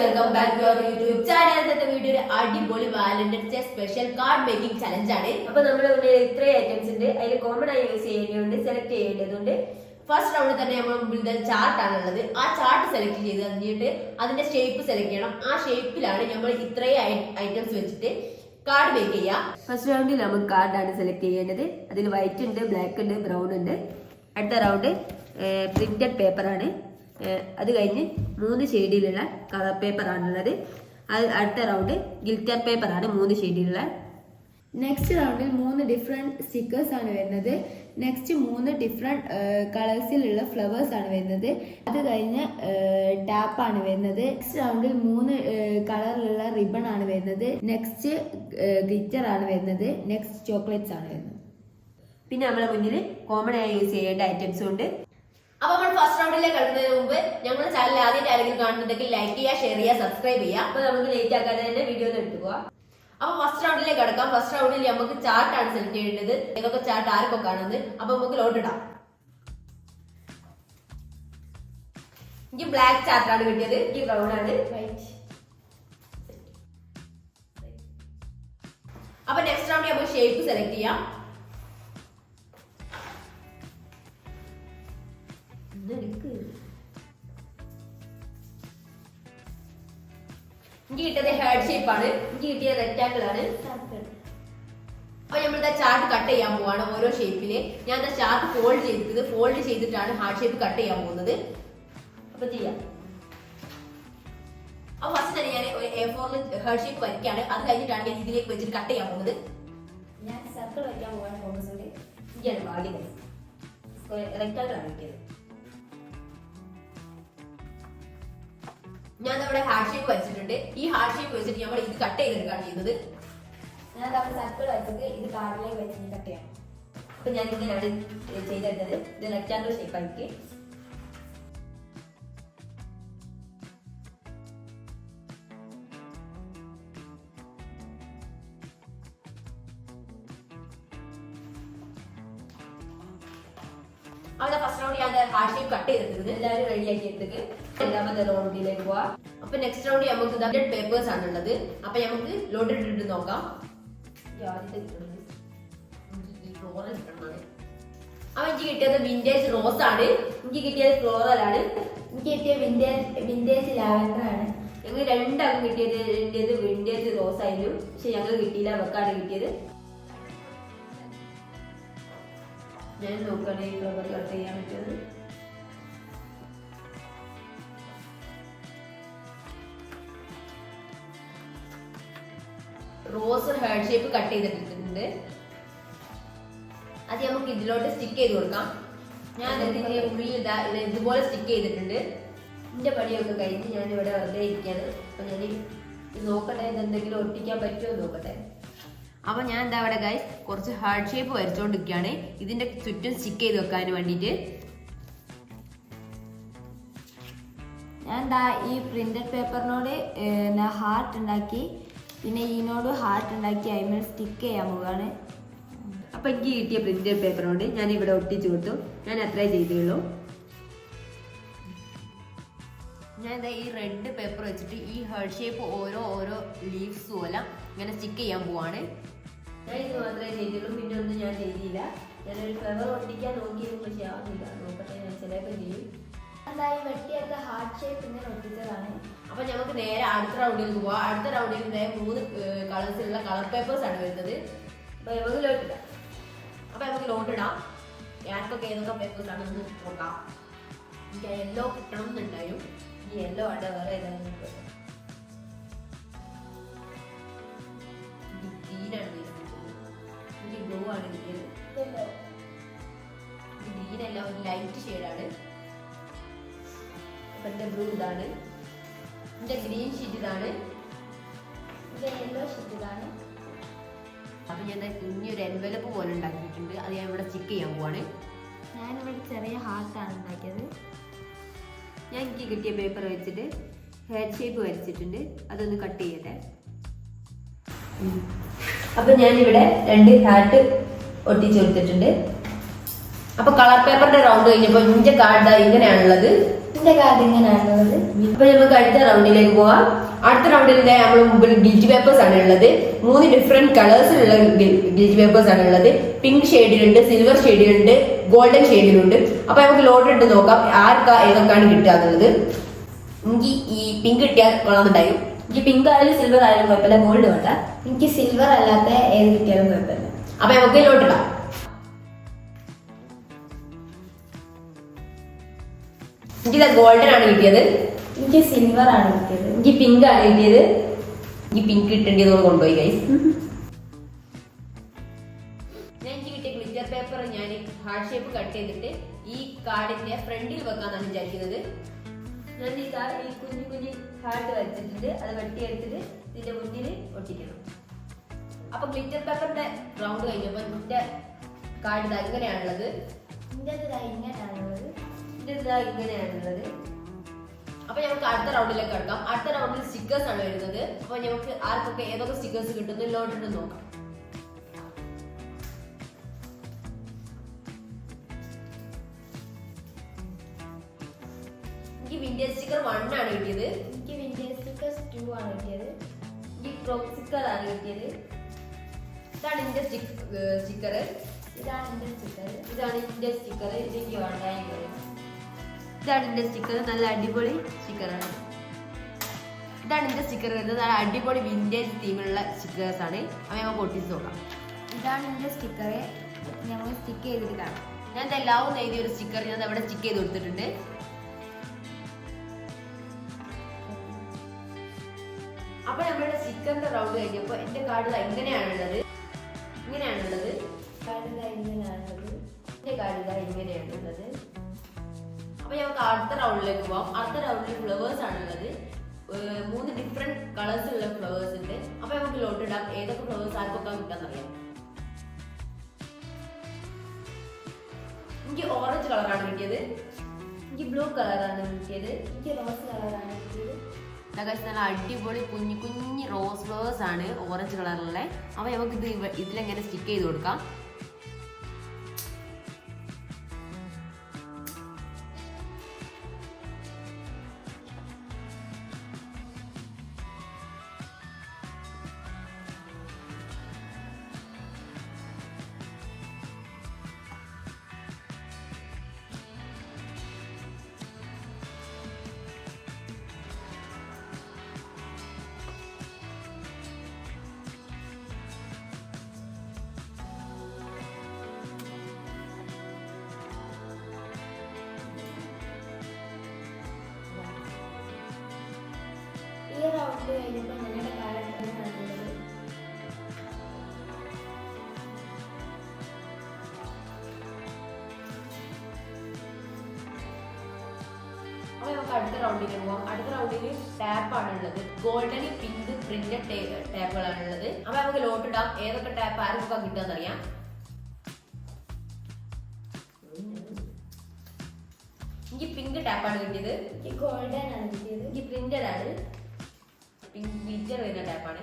Welcome back to our YouTube channel ഇന്നത്തെ video ഒരു അടിപൊളി Valentine's Day special card making challenge ആണ്. അപ്പൊ നമ്മുടെ മുന്നിൽ ഇത്രയും ഐറ്റംസ് ഉണ്ട്. അതിൽ കോമൺ ആയി യൂസ് ചെയ്യേണ്ടതുണ്ട് സെലക്ട് ചെയ്യേണ്ടതുണ്ട്. ഫസ്റ്റ് റൗണ്ടിൽ തന്നെ നമ്മൾ മുമ്പിൽ ചാർട്ട് ഉള്ളത്. ആ ചാർട്ട് സെലക്ട് ചെയ്ത് കഴിഞ്ഞിട്ട് അതിന്റെ ഷേപ്പ് സെലക്ട് ചെയ്യണം. ആ ഷേപ്പിലാണ് നമ്മൾ ഇത്രയും ഐറ്റംസ് വെച്ചിട്ട് കാർഡ് മേക്ക് ചെയ്യാം. ഫസ്റ്റ് റൗണ്ടിൽ നമുക്ക് കാർഡാണ് സെലക്ട് ചെയ്യേണ്ടത്. അതിൽ വൈറ്റ് ഉണ്ട് ബ്ലാക്ക് ഉണ്ട് ബ്രൗൺ ഉണ്ട്. അടുത്ത റൗണ്ട് പ്രിന്റഡ് പേപ്പറാണ് അത് കഴിഞ്ഞ് മൂന്ന് ഷെയ്ഡിലുള്ള കളർ പേപ്പറാണുള്ളത് അത് അടുത്ത റൗണ്ട് ഗിൽറ്റർ പേപ്പറാണ് മൂന്ന് ഷെയ്ഡിലുള്ള നെക്സ്റ്റ് റൗണ്ടിൽ മൂന്ന് ഡിഫറെന്റ് സ്റ്റിക്കേഴ്സ് ആണ് വരുന്നത്. നെക്സ്റ്റ് മൂന്ന് ഡിഫറെന്റ് കളേഴ്സിലുള്ള ഫ്ലവേഴ്സ് ആണ് വരുന്നത്. അത് കഴിഞ്ഞ് ടാപ്പാണ് ആണ് വരുന്നത്. നെക്സ്റ്റ് റൗണ്ടിൽ മൂന്ന് കളറിലുള്ള റിബൺ ആണ് വരുന്നത്. നെക്സ്റ്റ് ഗ്ലിറ്റർ ആണ് വരുന്നത്. നെക്സ്റ്റ് ചോക്ലേറ്റ്സ് ആണ് വരുന്നത്. പിന്നെ നമ്മുടെ മുന്നിൽ കോമൺ ആയി യൂസ് ചെയ്യേണ്ട ഐറ്റംസും ഉണ്ട്. അപ്പൊ നമ്മൾ ഫസ്റ്റ് റൗണ്ടിലേക്ക് കടക്കുന്നതിന് മുമ്പ് ഞങ്ങളുടെ ചാനൽ ആദ്യമായിട്ട് ആരെങ്കിലും കാണുന്നുണ്ടെങ്കിൽ ലൈക്ക് ചെയ്യുക ഷെയർ ചെയ്യുക സബ്സ്ക്രൈബ് ചെയ്യുക. അപ്പൊ നമുക്ക് ലേറ്റ് ആക്കാതെ തന്നെ വീഡിയോ എടുത്തു പോവാം. അപ്പൊ ഫസ്റ്റ് റൗണ്ടിലേക്ക് കടക്കാം. ഫസ്റ്റ് റൗണ്ടിൽ നമുക്ക് ചാർട്ടാണ് സെലക്ട് ചെയ്യേണ്ടത്. ഏതൊക്കെ ചാർട്ട് ആർക്കൊക്കെ കാണുന്നത് അപ്പൊ നമുക്ക് ലോട്ട് ഇടാം. എനിക്ക് ബ്ലാക്ക് ചാർട്ടാണ് കിട്ടിയത്. എനിക്ക് ബ്രൗൺ ആണ്. അപ്പൊ നെക്സ്റ്റ് റൗണ്ടിൽ നമുക്ക് ഷേപ്പ് സെലക്ട് ചെയ്യാം. എനിക്ക് കിട്ടിയത് ഹേർഡ് ഷേപ്പ് ആണ്. എനിക്ക് കിട്ടിയത് റെക്ടാങ്കിൾ ആണ്. അപ്പൊ നമ്മളിതാ ചാർട്ട് കട്ട് ചെയ്യാൻ പോവാണ് ഓരോ ഷേപ്പിൽ ഞാൻ ചാർട്ട് ഫോൾഡ് ചെയ്തത് ഫോൾഡ് ചെയ്തിട്ടാണ് ഹാർഡ് ഷേപ്പ് കട്ട് ചെയ്യാൻ പോകുന്നത്. അപ്പൊ ചെയ്യാം. അപ്പൊ ഫസ്റ്റ് തന്നെ ഞാൻ ഒരു എ ഫോറിൽ ഹേർഡ് ഷേപ്പ് വരയ്ക്കാണ്. അത് കഴിഞ്ഞിട്ടാണ് ഞാൻ ഇതിലേക്ക് വെച്ചിട്ട് കട്ട് ചെയ്യാൻ പോകുന്നത്. ഞാൻ സർക്കിൾ വയ്ക്കാൻ പോകാൻ ഫോക്കസ് ഇതാണ് ഭാഗ്യം റെക്ടാങ്കിൾ ആണ് ഞാൻ നമ്മുടെ ഹാർഡ് ഷേപ്പ് വരച്ചിട്ടുണ്ട് ഈ ഹാർഡ് ഷേപ്പ് വെച്ചിട്ട് നമ്മൾ ഇത് കട്ട് ചെയ്തെടുക്കുകയാണ് ചെയ്യുന്നത്. ഞാൻ നമ്മുടെ സർക്കിൾ വെച്ചത് ഇത് കാർഡിലേക്ക് വെച്ചിട്ട് കട്ട് ചെയ്യാം. അപ്പൊ ഞാൻ ഇങ്ങനെയാണ് ചെയ്തെടുത്തത്. ഇത് റെക്ടാങ്കിൾ ഷേപ്പ് ആയിട്ട് അവിടെ ഫസ്റ്റ് റൗണ്ട് ഞാൻ ഹാർഡ് ഷേപ്പ് കട്ട് ചെയ്തെടുത്തത് എല്ലാവരും റെഡി ആക്കി രണ്ടാമത്തെ റൗണ്ടിലേക്ക് പോവാ അപ്പൊ നെക്സ്റ്റ് റൗണ്ട് നമുക്ക് ഹൺഡ്രഡ് പേപ്പേഴ്സ് ആണ് ഉള്ളത് അപ്പൊ നമുക്ക് ലോഡ് ഇട്ടിട്ട് നോക്കാം. അപ്പൊ എനിക്ക് കിട്ടിയത് വിന്റേജ് റോസ് ആണ്. എനിക്ക് കിട്ടിയത് ഫ്ലോറൽ ആണ്. എനിക്ക് കിട്ടിയ വിന്റേജ് വിന്റേജ് ലാവൻഡർ ആണ്. ഞങ്ങൾ രണ്ടാക്കും കിട്ടിയത് എന്റേത് വിന്റേജ് റോസ് ആയിരുന്നു. പക്ഷെ ഞങ്ങൾ കിട്ടിയില്ല. വെക്കാണ് കിട്ടിയത്. ഞാൻ നോക്കുകയാണെങ്കിൽ ഫ്ലവർ കട്ട് ചെയ്യാൻ പറ്റുന്നത്. റോസ് ഹേർഡ് ഷേപ്പ് കട്ട് ചെയ്തിട്ടുണ്ട് അത് നമുക്ക് ഇതിലോട്ട് സ്റ്റിക്ക് ചെയ്ത് കൊടുക്കാം. ഞാൻ ഇതിന്റെ ഉള്ളിൽ ഇതാ ഇത് ഇതുപോലെ സ്റ്റിക്ക് ചെയ്തിട്ടുണ്ട്. എന്റെ പണിയൊക്കെ കഴിഞ്ഞ് ഞാൻ ഇവിടെ വെറുതെ ഇരിക്കുകയാണ്. അപ്പൊ ഞാൻ നോക്കട്ടെ ഇത് എന്തെങ്കിലും ഒട്ടിക്കാൻ പറ്റുമോ നോക്കട്ടെ. അപ്പൊ ഞാൻ എന്താ അവിടെ ഗൈസ് കുറച്ച് ഹാർഡ് ഷേപ്പ് വരച്ചോണ്ടിരിക്കുകയാണ്. ഇതിന്റെ ചുറ്റും സ്റ്റിക്ക് ചെയ്ത് വെക്കാൻ വേണ്ടിയിട്ട്. ഞാൻ എന്താ ഈ പ്രിന്റഡ് പേപ്പറിനോട് ഹാർട്ട് ഉണ്ടാക്കി പിന്നെ ഈനോട് ഹാർട്ട് ഉണ്ടാക്കി അതിന്മേൽ സ്റ്റിക്ക് ചെയ്യാൻ പോവുകയാണ് അപ്പൊ എനിക്ക് കിട്ടിയ പ്രിന്റഡ് പേപ്പറോട് ഞാൻ ഇവിടെ ഒട്ടിച്ചു കൊടുത്തു. ഞാൻ അത്രേ ചെയ്തുള്ളൂ. ഞാൻ ഈ റെഡ് പേപ്പർ വെച്ചിട്ട് ഈ ഹേർട്ട് ഷേപ്പ് ഓരോ ഓരോ ലീവ്സ് പോലെ ഇങ്ങനെ സ്റ്റിക്ക് ചെയ്യാൻ പോവാണ്. ഞാൻ ഇത് മാത്രമേ ചെയ്തുള്ളൂ. പിന്നെ ഒന്നും ഞാൻ ചെയ്തില്ല. ഞാനൊരു ഫ്ലവർ ഒട്ടിക്കാൻ നോക്കിയിരുന്നു പക്ഷെ ആവുന്നില്ല നോക്കട്ടെ ഞാൻ ചിലപ്പോൾ ചെയ്യും. എന്തായാലും ഈ വെട്ടിയെടുത്ത ഹാർട്ട് ഷേപ്പ് ഇങ്ങനെ ഒട്ടിച്ചതാണ്? അപ്പൊ നമുക്ക് നേരെ അടുത്ത റൗണ്ടിലേക്ക് പോവാം. അടുത്ത റൗണ്ടിൽ മൂന്ന് കളേഴ്സിലുള്ള കളർ പേപ്പേഴ്സ് ആണ് വരുന്നത്. അപ്പൊ നമുക്ക് ലോട്ടില്ല അപ്പൊ നമുക്ക് ലോട്ട് ഇടാം. ഞാനൊക്കെ ഏതൊക്കെ പേപ്പേഴ്സ് ആണ് നോക്കാം. എനിക്ക് യെല്ലോ കിട്ടണം എന്നുണ്ടായും ഈ യെല്ലോ ആണ്ട് വേറെ ഏതാണ് ഗ്രീനാണ് വരുന്നത്. എനിക്ക് ബ്ലൂ ആണ് ഗ്രീൻ അല്ല ഒരു ലൈറ്റ് ഷെയ്ഡാണ് അപ്പൊ എന്റെ ബ്ലൂ ഇതാണ്. എന്റെ ഗ്രീൻ ഷീറ്റ് ഇതാണ്. ഇത് യെല്ലോ ഷീറ്റ് ഇതാണ്. അപ്പൊ ഞാൻ കുഞ്ഞൊരു എൻവലപ്പ് പോലെ ഉണ്ടാക്കിയിട്ടുണ്ട്. അത് ഞാൻ ഇവിടെ സ്റ്റിക്ക് ചെയ്യാൻ പോവാണ്. ഞാനിവിടെ ചെറിയ ഹാർട്ടാണ് ഉണ്ടാക്കിയത്. ഞാൻ എനിക്ക് കിട്ടിയ പേപ്പർ വെച്ചിട്ട് ഹെയർ ഷേപ്പ് വരച്ചിട്ടുണ്ട്. അതൊന്ന് കട്ട് ചെയ്യട്ടെ. അപ്പൊ ഞാനിവിടെ രണ്ട് ഹാർട്ട് ഒട്ടിച്ചു കൊടുത്തിട്ടുണ്ട്. അപ്പൊ കളർ പേപ്പറിന്റെ റൗണ്ട് കഴിഞ്ഞപ്പോ ഇഞ്ച കാർഡ് ഇങ്ങനെയാണുള്ളത്. ഇതിന്റെ നെക്സ്റ്റ് കാർഡ് ഇങ്ങനെയാണുള്ളത് ഇപ്പൊ നമുക്ക് അടുത്ത റൗണ്ടിലേക്ക് പോവാം. അടുത്ത റൗണ്ടിന്റെ നമ്മൾ മുമ്പിൽ ഗിൽറ്റ് പേപ്പേഴ്സ് ആണ് ഉള്ളത്. മൂന്ന് ഡിഫറെന്റ് കളേഴ്സിലുള്ള ഗിൽറ്റ് പേപ്പേഴ്സ് ആണ് ഉള്ളത്. പിങ്ക് ഷെയ്ഡിലുണ്ട് സിൽവർ ഷെയ്ഡിലുണ്ട് ഗോൾഡൻ ഷെയ്ഡിലുണ്ട് അപ്പൊ നമുക്ക് ലോട്ട് ഇട്ട് നോക്കാം ആർക്കാ ഏതൊക്കെയാണ് കിട്ടുക എന്നുള്ളത്. എനിക്ക് ഈ പിങ്ക് കിട്ടിയാൽ കൊള്ളാമെന്നുണ്ടായി എനിക്ക് പിങ്ക് ആയാലും സിൽവർ ആയാലും കുഴപ്പമില്ല ഗോൾഡ് വേണ്ട. എനിക്ക് സിൽവർ അല്ലാത്ത ഏത് കിട്ടിയാലും കുഴപ്പമില്ല. അപ്പൊ നമുക്ക് ലോട്ട് ഇടാം എനിക്കിത് ഗോൾഡൻ ആണ് കിട്ടിയത്. എനിക്ക് സിൽവർ ആണ് കിട്ടിയത്. എനിക്ക് പിങ്ക് ആണ് കിട്ടിയത്. എനിക്ക് പിങ്ക് കിട്ടേണ്ടത് കൊണ്ടുപോയി ഗൈസ് ഞാൻ എനിക്ക് കിട്ടിയ ഗ്ലിറ്റർ പേപ്പർ ഞാൻ ഹാർഡ് ഷേപ്പ് കട്ട് ചെയ്തിട്ട് ഈ കാർഡിന്റെ ഫ്രണ്ടിൽ വെക്കാന്നാണ് വിചാരിക്കുന്നത്. ഞാൻ ഈ കാർഡ് ഈ കുഞ്ഞു കുഞ്ഞു ഹാർഡ് വരച്ചിട്ടുണ്ട് അത് വെട്ടിയെടുത്തിട്ട് ഇതിന്റെ മുന്നിൽ ഒട്ടിക്കണം. അപ്പൊ ഗ്ലിറ്റർ പേപ്പറിന്റെ റൗണ്ട് കഴിഞ്ഞപ്പോ എന്റെ കാർഡ് ഇത് അങ്ങനെയാണുള്ളത്. എന്റെ ഇങ്ങനെയാണുള്ളത്. ഇത് ഇതാ ഇങ്ങനെയാണുള്ളത്. അപ്പൊ നമുക്ക് അടുത്ത റൗണ്ടിലേക്ക് കിടക്കാം. അടുത്ത റൗണ്ടിൽ സ്റ്റിക്കേഴ്സ് ആണ് വരുന്നത്. അപ്പൊ നമുക്ക് ആർക്കൊക്കെ ഏതൊക്കെ സ്റ്റിക്കേഴ്സ് കിട്ടുന്നു ലോട്ടിട്ട് നോക്കാം. എനിക്ക് വിന്റേജ് സ്റ്റിക്കർ വൺ ആണ് കിട്ടിയത്. എനിക്ക് വിന്റേജ് സ്റ്റിക്കർ ടു ആണ് കിട്ടിയത്. ഈ സ്റ്റിക്കർ ആണ് കിട്ടിയത്. ഇതാണ് എന്റെ സ്റ്റിക്കർ ഇതാണ് എന്റെ സ്റ്റിക്കർ ഇതാണ് എന്റെ സ്റ്റിക്കർ ഇതെനിക്ക് വേണ്ട ഇതാണ് എന്റെ സ്റ്റിക്കർ നല്ല അടിപൊളി സ്റ്റിക്കറാണ് ഇതാണ് എന്റെ സ്റ്റിക്കർ വരുന്നത് നല്ല അടിപൊളി വിന്റേജ് തീമിലുള്ള സ്റ്റിക്കേഴ്സ് ആണ്. അവ പൊട്ടിച്ച് ഒട്ടിച്ച് നോക്കാം. ഇതാണ് എന്റെ സ്റ്റിക്കർ ഞങ്ങൾ സ്റ്റിക്ക് ചെയ്തിട്ട് കാണാം. ഞാൻ ഇതെല്ലാം എഴുതിയ ഒരു സ്റ്റിക്കർ ഞാൻ അവിടെ സ്റ്റിക്ക് ചെയ്ത് കൊടുത്തിട്ടുണ്ട്. അപ്പൊ നമ്മുടെ സ്റ്റിക്കറിന്റെ റൗണ്ട് കഴിഞ്ഞപ്പോ എന്റെ കാർഡ് എങ്ങനെയാണുള്ളത് ഇങ്ങനെയാണുള്ളത്. കാർഡ് ഇങ്ങനെയാണുള്ളത്. എന്റെ കാർഡ് ഇങ്ങനെയാണുള്ളത്. അപ്പൊ നമുക്ക് അടുത്ത റൗണ്ടിലേക്ക് പോവാം. അടുത്ത റൗണ്ടിൽ ഫ്ലവേഴ്സ് ആണ് ഉള്ളത് മൂന്ന് ഡിഫറെന്റ് കളേഴ്സ് ഉള്ള ഫ്ലവേഴ്സ് ഉണ്ട്. അപ്പൊ നമുക്ക് ലോട്ട് ഇടാം. ഏതൊക്കെ ഫ്ലവേഴ്സ് ആർക്കൊക്കെ അറിയാം? എനിക്ക് ഓറഞ്ച് കളറാണ് കിട്ടിയത്. എനിക്ക് ബ്ലൂ കളറാണ് കിട്ടിയത്. എനിക്ക് റോസ് കളറാണ് കിട്ടിയത്. നല്ല അടിപൊളി കുഞ്ഞു കുഞ്ഞു റോസ് ഫ്ലവേഴ്സ് ആണ് ഓറഞ്ച് കളറിലെ അപ്പൊ നമുക്ക് ഇത് ഇതിലെങ്ങനെ സ്റ്റിക്ക് ചെയ്ത് കൊടുക്കാം. ഈ റൗണ്ട് കഴിഞ്ഞപ്പോൾ ഞങ്ങളുടെ കാർഡ് നടന്നത് നമുക്ക് അടുത്ത റൗണ്ടിലേക്ക് പോകാം അടുത്ത റൗണ്ടിൽ ടാപ്പ് ആണ് ഉള്ളത് ഗോൾഡൻ പിങ്ക് പ്രിന്റഡ് ടാപ്പുകളാണ് ഉള്ളത് അപ്പൊ നമുക്ക് ലോട്ട് ഇടാം. ഏതൊക്കെ ടാപ്പ് ആർക്കൊക്കെ കിട്ടുക അറിയാം എനിക്ക് പിങ്ക് ടാപ്പാണ് കിട്ടിയത്. എനിക്ക് ഗോൾഡൻ ആണ് കിട്ടിയത്. എനിക്ക് പ്രിന്റഡ് ആണ്. ഗ്ലിറ്റർ വരുന്ന ടാപ്പാണ്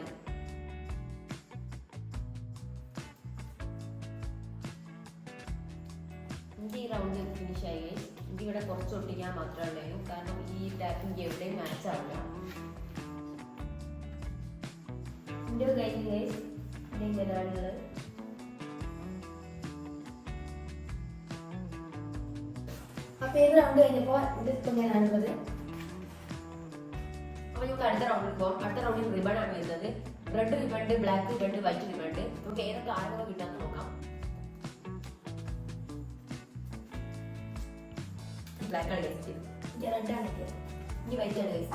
എനിക്ക് ഈ റൗണ്ട് ഫിനിഷ് ആയി. എനിക്ക് ഇവിടെ കുറച്ച് ഒട്ടിക്കാൻ മാത്രമേ ഉള്ളൂ. കാരണം ഈ ടാപ്പ് എനിക്ക് എവിടെയും മാച്ച് ആവില്ല. എന്റെ കഴിഞ്ഞ് എന്റെ ഇങ്ങനെയാണുള്ളത് അപ്പോൾ ഏത് റൗണ്ട് കഴിഞ്ഞപ്പോൾ ഇത് ഇപ്പം ഇങ്ങനെയാണുള്ളത് അപ്പൊ നമുക്ക് അടുത്ത റൗണ്ടിൽ പോകാം അടുത്ത റൗണ്ടിൽ റിബൺ ആണ് വരുന്നത്. റെഡ് റിബൺ ഉണ്ട് ബ്ലാക്ക് റിബൺ ഉണ്ട് വൈറ്റ് റിബൺ ഉണ്ട് നമുക്ക് ഏതൊക്കെ ആരൊക്കെ കിട്ടാന്ന് നോക്കാം? ബ്ലാക്ക് ആണ് ഗൈസ് എനിക്ക് റെഡാണ് കിട്ടിയത് ഇനി വൈറ്റ് ആണ് ഗൈസ്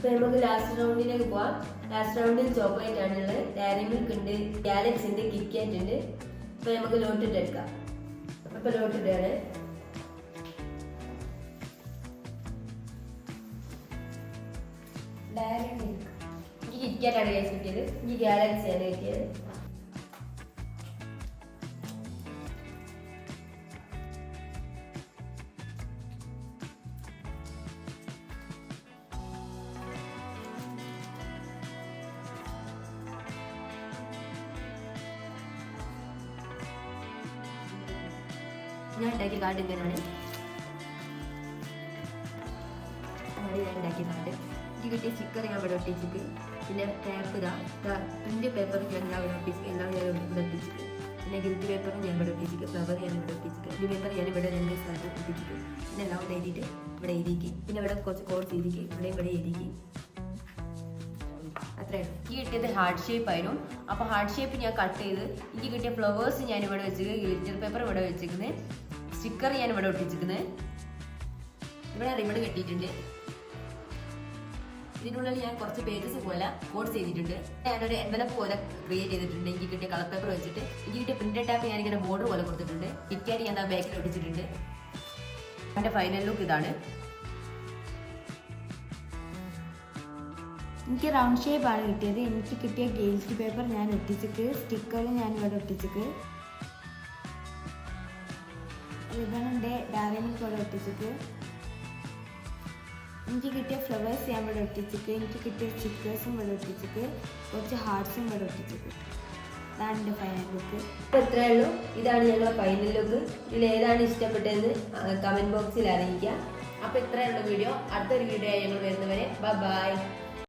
ഇപ്പൊ നമുക്ക് ലാസ്റ്റ് റൗണ്ടിലേക്ക് പോവാം. ലാസ്റ്റ് റൗണ്ടിൽ ചോക്ലേറ്റ് ആണുള്ളത് ഡയറി മിൽക്ക് ഉണ്ട് ഗാലക്സ് ഉണ്ട് കിറ്റ്കാറ്റ് ഉണ്ട്. ഇപ്പൊ നമുക്ക് ലോട്ടിട്ട് എടുക്കാം. അപ്പൊ ലോട്ടിട്ടാണ് ഡയറി മിൽക്ക് എനിക്ക് കിറ്റ്കാറ്റ് ആണ് കിട്ടിയത്. ഈ ഗാലക്സി ആണ് കിട്ടിയത്. ഞാൻ ഉണ്ടാക്കിയ കാർഡ് ഇങ്ങനെയാണ്. അതാണ് ഞാൻ ഉണ്ടാക്കിയ കാർഡ് എനിക്ക് കിട്ടിയ സ്റ്റിക്കർ ഞാൻ ഇവിടെ ഒട്ടിച്ചിട്ട്. പിന്നെ പേപ്പർ ഇതാ. പ്രിന്റ് പേപ്പർ ഞാൻ ഇവിടെ ഒട്ടിച്ച് എല്ലാം ഞാൻ ഇവിടെ ഒട്ടിച്ചിട്ട്. പിന്നെ ഗിൽറ്റ് പേപ്പറും ഞാൻ ഇവിടെ ഒട്ടിച്ചിട്ട് ഫ്ലവർ ഞാൻ ഇവിടെ ഒട്ടിച്ചിട്ട് ഇനി പേപ്പർ ഞാൻ ഇവിടെ രണ്ട് സ്ഥലത്ത് ഒട്ടിച്ചിട്ട്. പിന്നെ എല്ലാം ഇവിടെ എഴുതിയിട്ട് ഇവിടെ എഴുതിക്ക്. പിന്നെ ഇവിടെ കുറച്ച് കോഴ്സ് എഴുതിക്ക്. ഇവിടെ ഇവിടെ എഴുതിക്ക്. അത്രയാണ് ഈ കിട്ടിയത് ഹാർഡ് ഷേപ്പ് ആയിരുന്നു. അപ്പോൾ ഹാർഡ് ഷേപ്പ് ഞാൻ കട്ട് ചെയ്ത് എനിക്ക് കിട്ടിയ ഫ്ലവേഴ്സ് ഞാൻ ഇവിടെ വെച്ചിട്ട് ഗ്ലിറ്റർ പേപ്പർ ഇവിടെ വെച്ചിരിക്കുന്നത് സ്റ്റിക്കർ ഞാൻ ഇവിടെ ഒട്ടിച്ചിരിക്കുന്നത് ഇവിടെ റിബൺ കെട്ടിയിട്ടുണ്ട്. ഇതിനുള്ളിൽ ഞാൻ കുറച്ച് പേജസ് പോലെ കോഡ് ചെയ്തിട്ടുണ്ട്. ഞാനൊരു എൻവലപ്പ് പോലെ ക്രിയേറ്റ് ചെയ്തിട്ടുണ്ട്. എനിക്ക് കിട്ടിയ കളർ പേപ്പർ വെച്ചിട്ട്. എനിക്ക് കിട്ടിയ പ്രിന്റഡ് ഞാൻ ഞാനിങ്ങനെ ബോർഡർ പോലെ കൊടുത്തിട്ടുണ്ട്. കിറ്റാരി ഞാൻ ബാക്കിൽ ഒട്ടിച്ചിട്ടുണ്ട്. എന്റെ ഫൈനൽ ലുക്ക് ഇതാണ്. എനിക്ക് റൗണ്ട് ഷേപ്പ് ആണ് കിട്ടിയത്. എനിക്ക് കിട്ടിയ ഗെയിൽറ്റ് പേപ്പർ ഞാൻ ഒട്ടിച്ചിട്ട് സ്റ്റിക്കറും ഞാൻ ഇവിടെ ഒട്ടിച്ചിട്ട്. റിബണിന്റെ ഡാവിനിക്ക് ഇവിടെ ഒട്ടിച്ചിട്ട് എനിക്ക് കിട്ടിയ ഫ്ലവേഴ്സ് ഞാൻ ഇവിടെ ഒട്ടിച്ചിട്ട് എനിക്ക് കിട്ടിയ സ്റ്റിക്കേഴ്സും ഇവിടെ ഒട്ടിച്ചിട്ട് കുറച്ച് ഹാർട്ട്സും ഇവിടെ ഒട്ടിച്ചിട്ട്. ഇതാണ് എന്റെ ഫൈനൽ ലുക്ക് അപ്പോൾ ഇത്രയേ ഉള്ളൂ. ഇതാണ് ഞങ്ങളുടെ ഫൈനൽ ലുക്ക് ഇതിൽ ഏതാണ് ഇഷ്ടപ്പെട്ടതെന്ന് കമന്റ് ബോക്സിൽ അറിയിക്കുക ഇത്രയേ ഇത്രയുള്ള വീഡിയോ. അടുത്തൊരു വീഡിയോ ഞങ്ങൾ വരുന്നവരെ ബൈ